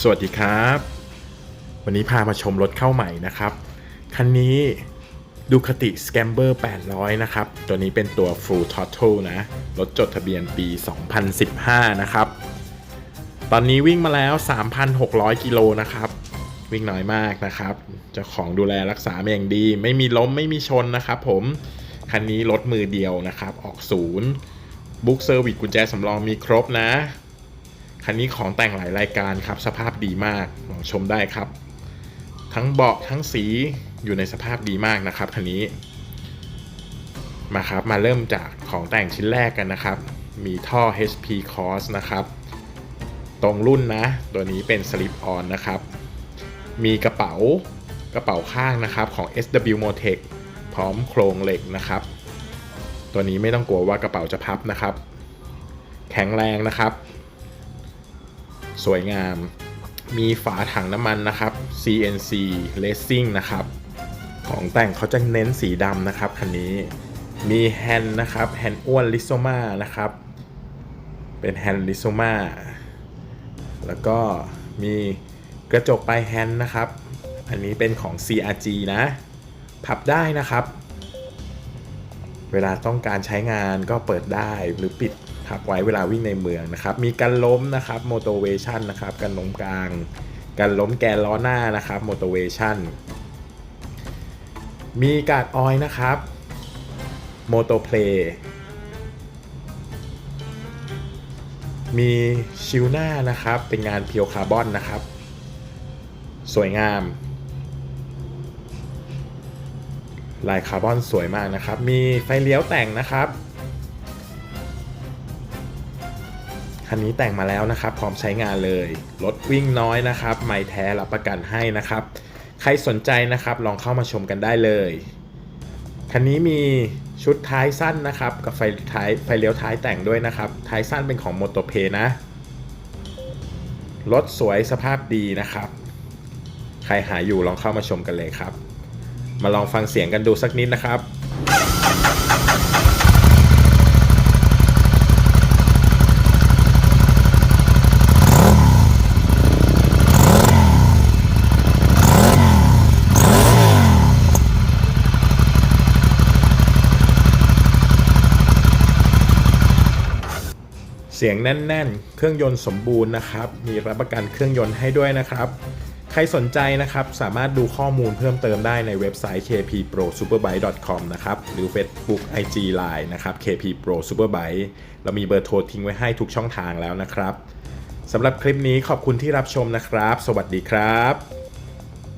สวัสดีครับ วันนี้พามาชมรถเข้าใหม่นะครับ คันนี้ดูคติ Scamber 800 นะครับ ตัวนี้เป็นตัว Full Throttle นะ รถจดทะเบียนปี 2015 นะครับ ตอนนี้วิ่งมาแล้ว 3,600 กิโลนะครับ วิ่งน้อยมากนะครับ เจ้าของดูแลรักษามาอย่างดี ไม่มีล้มไม่มีชนนะครับผม คันนี้รถมือเดียวนะครับ ออกศูนย์บุ๊กเซอร์วิสกุญแจสำรองมีครบนะ คันนี้ของแต่งหลายรายการครับ สภาพดีมากลองชมได้ครับ ทั้งเบาะทั้งสีอยู่ในสภาพดีมากนะครับคันนี้ มาครับมาเริ่มจากของแต่งชิ้นแรกกันนะครับ มีท่อ HP Cross นะครับ ตรงรุ่นนะ ตัวนี้เป็น Slip On นะครับ มีกระเป๋ากระเป๋าข้างนะครับของ SW Motec พร้อมโครงเหล็กนะครับ ตัวนี้ไม่ต้องกลัวว่ากระเป๋าจะพับนะครับ แข็งแรงนะครับ สวยงาม มีฝาถังน้ำมันนะครับ CNC Racing นะครับ ของแต่งเขาจะเน้นสีดำนะครับคันนี้มีแฮนด์นะครับแฮนด์อ้วนลิโซมานะครับ เป็นแฮนด์ลิโซมาแล้วก็มีกระจกปลายแฮนด์นะครับ อันนี้เป็นของ CRG นะ พับได้นะครับ เวลาต้องการใช้งานก็เปิดได้หรือปิด พับไว้เวลาวิ่งในเมืองนะครับมีกันล้มนะครับ motivation นะครับกันล้มกลาง กันล้มแกนล้อหน้านะครับ motivation มีการ์ดออยนะครับ moto play มีชิลหน้านะครับเป็นงานเพียวคาร์บอนนะครับ สวยงาม ลายคาร์บอนสวยมากนะครับ มีไฟเลี้ยวแต่งนะครับ คันนี้แต่งมาแล้วนะครับ พร้อมใช้งานเลย รถวิ่งน้อยนะครับ ไม่แท้รับประกันให้นะครับ ใครสนใจนะครับ ลองเข้ามาชมกันได้เลย คันนี้มีชุดท้ายสั้นนะครับ กับไฟท้ายไฟเลี้ยวท้ายแต่งด้วยนะครับ ท้ายสั้นเป็นของ m o t o p a y นะ รถสวยสภาพดีนะครับ ใครหาอยู่ลองเข้ามาชมกันเลยครับ มาลองฟังเสียงกันดูสักนิดนะครับ เสียงแน่น ๆ เครื่องยนต์สมบูรณ์นะครับ มีรับประกันเครื่องยนต์ให้ด้วยนะครับ ใครสนใจนะครับ สามารถดูข้อมูลเพิ่มเติมได้ในเว็บไซต์ kpprosuperbike.com นะครับ หรือ Facebook IG Line นะครับ kpprosuperbike เรามีเบอร์โทรทิ้งไว้ให้ทุกช่องทางแล้วนะครับสำหรับคลิปนี้ขอบคุณที่รับชมนะครับ สวัสดีครับ